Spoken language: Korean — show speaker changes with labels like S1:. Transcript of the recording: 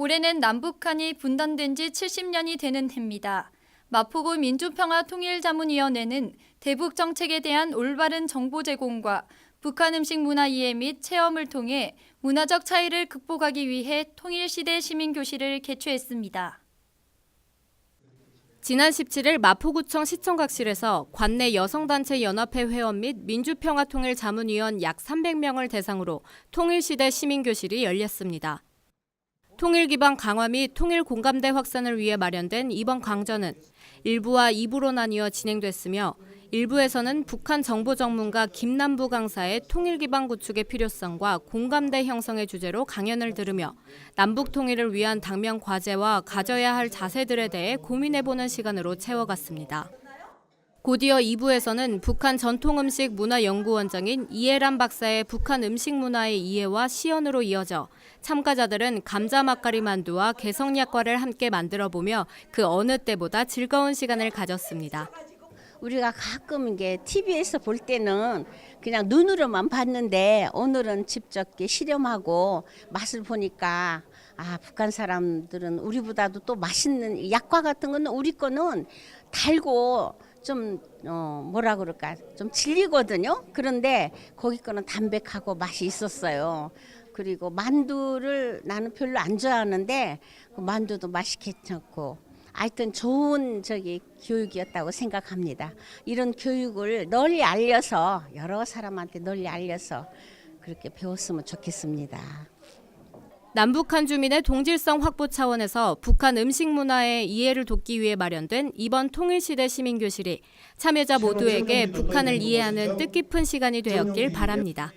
S1: 올해는 남북한이 분단된 지 70년이 되는 해입니다. 마포구 민주평화통일자문위원회는 대북 정책에 대한 올바른 정보 제공과 북한 음식 문화 이해 및 체험을 통해 문화적 차이를 극복하기 위해 통일시대 시민교실을 개최했습니다.
S2: 지난 17일 마포구청 시청각실에서 관내 여성단체 연합회 회원 및 민주평화통일자문위원 약 300명을 대상으로 통일시대 시민교실이 열렸습니다. 통일 기반 강화 및 통일 공감대 확산을 위해 마련된 이번 강좌는 1부와 2부로 나뉘어 진행됐으며 1부에서는 북한 정보 전문가 김남부 강사의 통일 기반 구축의 필요성과 공감대 형성의 주제로 강연을 들으며 남북 통일을 위한 당면 과제와 가져야 할 자세들에 대해 고민해보는 시간으로 채워갔습니다. 곧이어 2부에서는 북한 전통음식 문화연구원장인 이해란 박사의 북한 음식 문화의 이해와 시연으로 이어져 참가자들은 감자 맛가리 만두와 개성약과를 함께 만들어 보며 그 어느 때보다 즐거운 시간을 가졌습니다.
S3: 우리가 가끔 이게 TV에서 볼 때는 그냥 눈으로만 봤는데 오늘은 직접 실험하고 맛을 보니까 아 북한 사람들은 우리보다도 또 맛있는 약과 같은 거는 우리 거는 달고 좀 어, 뭐라 그럴까 좀 질리거든요. 그런데 거기 거는 담백하고 맛이 있었어요. 그리고 만두를 나는 별로 안 좋아하는데 그 만두도 맛이 괜찮고 하여튼 좋은 저기 교육이었다고 생각합니다. 이런 교육을 널리 알려서 여러 사람한테 널리 알려서 그렇게 배웠으면 좋겠습니다.
S2: 남북한 주민의 동질성 확보 차원에서 북한 음식 문화의 이해를 돕기 위해 마련된 이번 통일시대 시민교실이 참여자 모두에게 북한을 이해하는 뜻깊은 시간이 되었길 바랍니다.